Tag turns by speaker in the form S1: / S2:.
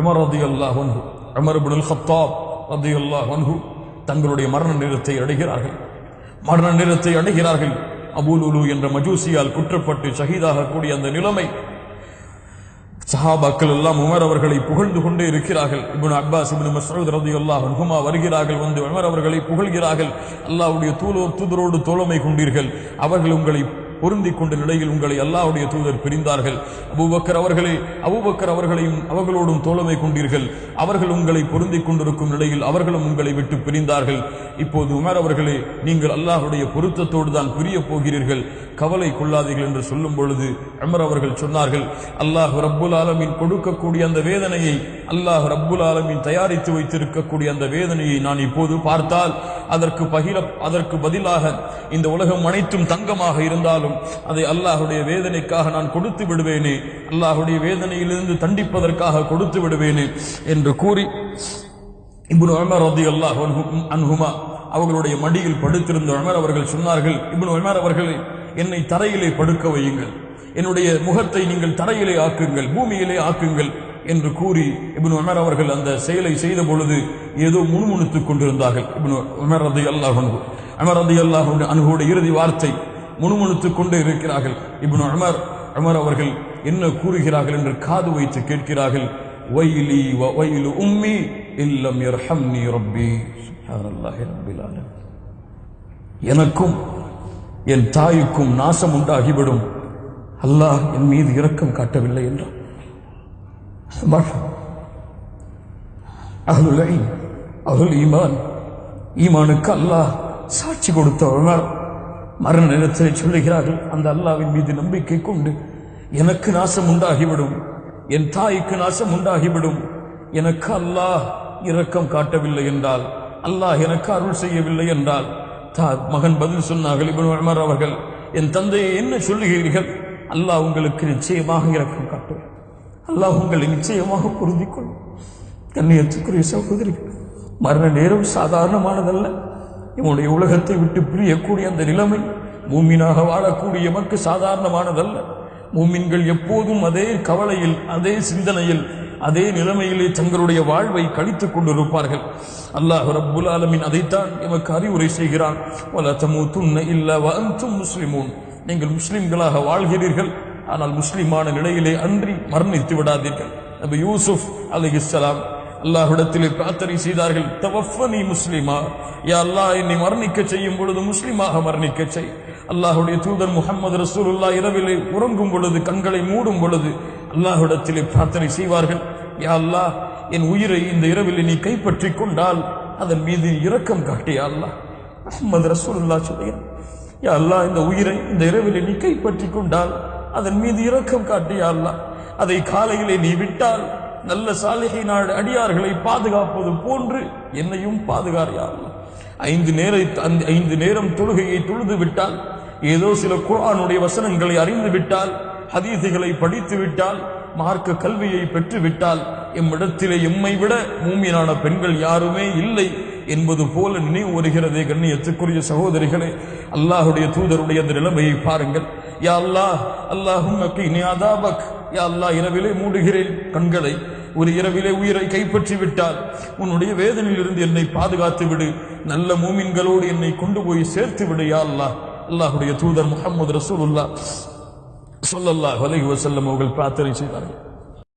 S1: Umar ரதியல்லாஹு அன்ஹு Umar இப்னுல் ஹத்தாப் ரதியல்லாஹு அன்ஹு தங்களுடைய மரண நேரத்தை அடைகிறார்கள். மரண நேரத்தை அடைகிறார்கள். அபூலுலு என்ற மஜூசியால் குற்றப்பட்டு ஷஹீதாக கூடிய அந்த நிலைமை சஹாபாக்கள் எல்லாம் உமர் அவர்களை புகழ்ந்து கொண்டே இருக்கிறார்கள். இபுன் அப்பாஸ் இப்னு ரதி அல்லாஹ் அன்ஹுமா வருகிறார்கள். வந்து உமர் அவர்களை புகழ்கிறார்கள். அல்லாவுடைய தூதோ தூதரோடு தோழமை கொண்டீர்கள். அவர்கள் உங்களை பொருந்திக் கொண்ட நிலையில் உங்களை அல்லாவுடைய தூதர் பிரிந்தார்கள். அபுபக்கர் அவர்களே அபுபக்கர் அவர்களையும் அவர்களோடும் தோழமை கொண்டீர்கள். அவர்கள் உங்களை பொருந்திக் கொண்டிருக்கும் நிலையில் அவர்களும் உங்களை விட்டு பிரிந்தார்கள். இப்போது உமர் அவர்களே நீங்கள் அல்லாஹுடைய பொருத்தத்தோடு தான் பிரிய போகிறீர்கள். கவலை கொள்ளாதீர்கள் என்று சொல்லும் பொழுது உமர் அவர்கள் சொன்னார்கள் அல்லாஹ் ரப்புல் ஆலமின் கொடுக்கக்கூடிய அந்த வேதனையை அல்லாஹ் ரப்புல் ஆலமின் தயாரித்து வைத்திருக்கக்கூடிய அந்த வேதனையை நான் இப்போது பார்த்தால் அதற்கு பகிர அதற்கு பதிலாக இந்த உலகம் அனைத்தும் தங்கமாக இருந்தாலும் அதை அல்லாஹுடைய வேதனைக்காக நான் கொடுத்து விடுவேனே அல்லாஹுடைய வேதனையிலிருந்து தண்டிப்பதற்காக கொடுத்து விடுவேனே என்று கூறி இப்னு உமர் ரதி அல்லாஹ் அன்ஹுமா அவர்களுடைய மடியில் படுத்திருந்த உமர் அவர்கள் சொன்னார்கள் இப்னு உமர் அவர்களே என்னை தரையிலே படுக்க வையுங்கள். என்னுடைய முகத்தை நீங்கள் தரையிலே ஆக்குங்கள் பூமியிலே ஆக்குங்கள். என்று கூறி இப்னு உமர் அவர்கள் அந்த செயலை செய்த பொழுது ஏதோ முணுமுணுத்துக் கொண்டிருந்தார்கள். இப்னு உமர் ரதி அல்லாஹ் அமர் ரதி அல்லாஹ் அன்ஹுடைய இறுதி வார்த்தை முணுமுணுத்துக் கொண்டே இருக்கிறார்கள். இப்னு உமர் உமர் அவர்கள் என்ன கூறுகிறார்கள் என்று காது வைத்து கேட்கிறார்கள். வைலி வ வைலு உம்மி இல்லம் யர்ஹம்னி ரப்பி. சுப்ஹானல்லாஹி ரப்பில் ஆலமீன். எனக்கும் என் தாய்க்கும் நாசம் உண்டாகிவிடும். அல்லாஹ் என் மீது இரக்கம் காட்டவில்லை என்றார் அஹ்லுல் இல்ம், அஹ்லுல் ஈமான் ஈமானுக்கு அல்லாஹ் சாட்சி கொடுத்தவர்கள் மரண நேரத்தில் சொல்லுகிறார்கள் அந்த அல்லாவின் மீது நம்பிக்கை கொண்டு எனக்கு நாசம் உண்டாகிவிடும். என் தாய்க்கு நாசம் உண்டாகிவிடும். எனக்கு அல்லாஹ் இரக்கம் காட்டவில்லை என்றால் அல்லாஹ் எனக்கு அருள் செய்யவில்லை என்றால் தா மகன் பதில் சொன்னார்கள் இப்னு உமர் அவர்கள். என் தந்தையை என்ன சொல்லுகிறீர்கள்? அல்லாஹ் உங்களுக்கு நிச்சயமாக இரக்கம் காட்டுவார் அல்லாஹ் உங்களை நிச்சயமாக பொருந்திக் கொள்ளும் கண்ணியத்துக்குரிய சகோதரிகள் மரண நேரம் சாதாரணமானதல்ல. இவனுடைய உலகத்தை விட்டு பிரியக்கூடிய அந்த நிலைமை மூமினாக வாழக்கூடிய எமக்கு சாதாரணமானதல்ல. மூமின்கள் எப்போதும் அதே கவலையில் அதே சிந்தனையில் அதே நிலைமையிலே தங்களுடைய வாழ்வை கழித்துக் கொண்டிருப்பார்கள். அல்லாஹ் ரப்புல் ஆலமின் அதைத்தான் எமக்கு அறிவுரை செய்கிறான். வல நீங்கள் முஸ்லிம்களாக வாழ்கிறீர்கள். ஆனால் முஸ்லிமான நிலையிலே அன்றி மரணித்து விடாதீர்கள். நபி யூசுப் அலி இஸ்லாம் அல்லாஹிடத்திலே பிரார்த்தனை செய்தார்கள் தவஃபனி முஸ்லிமா யா அல்லாஹ் என்னை மரணிக்க செய்யும் பொழுது முஸ்லிமாக மரணிக்க செய். அல்லாஹுடைய தூதர் முகமது ரசூலுல்லா இரவிலே உறங்கும் பொழுது கண்களை மூடும் பொழுது அல்லாஹ்விடத்திலே பிரார்த்தனை செய்வார்கள். யா அல்லாஹ் என் உயிரை இந்த இரவில் நீ கைப்பற்றி கொண்டால் அதன் மீது இரக்கம் காட்டிய அல்லாஹ்? முகமது ரசூலுல்லா சொல்லுகிறார் யா அல்லாஹ் இந்த உயிரை இந்த இரவிலே நீ கைப்பற்றிக் கொண்டால் அதன் மீது இரக்கம் காட்டு யா அதை காலையிலே நீ விட்டால் நல்ல சாலிகை நாடு அடியார்களை பாதுகாப்பது போன்று என்னையும் பாதுகார் ஐந்து நேர ஐந்து நேரம் தொழுகையை தொழுது விட்டால் ஏதோ சில குரானுடைய வசனங்களை அறிந்து விட்டால் ஹதீசுகளை படித்து விட்டால் மார்க்க கல்வியை பெற்று விட்டால் எம்மிடத்திலே எம்மை விட மூமியனான பெண்கள் யாருமே இல்லை. என்பது போல நினைவு வருகிறதே கண்ணியத்துக்குரிய சகோதரிகளே. அல்லாஹுடைய தூதருடைய அந்த நிலைமையை பாருங்கள். யா அல்லாஹ் அல்லாஹும் அதாபக். யா அல்லாஹ் இரவிலே மூடுகிறேன் கண்களை. ஒரு இரவிலே உயிரை கைப்பற்றி விட்டால் உன்னுடைய வேதனையிலிருந்து என்னை பாதுகாத்து விடு. நல்ல மூமின்களோடு என்னை கொண்டு போய் சேர்த்து விடு யா அல்லா. அல்லாஹுடைய தூதர் முகமது ரசூலுல்லாஹ். சொல்லல்லா அலைஹி வசல்லம் அவர்கள் பிரார்த்தனை செய்தார்கள்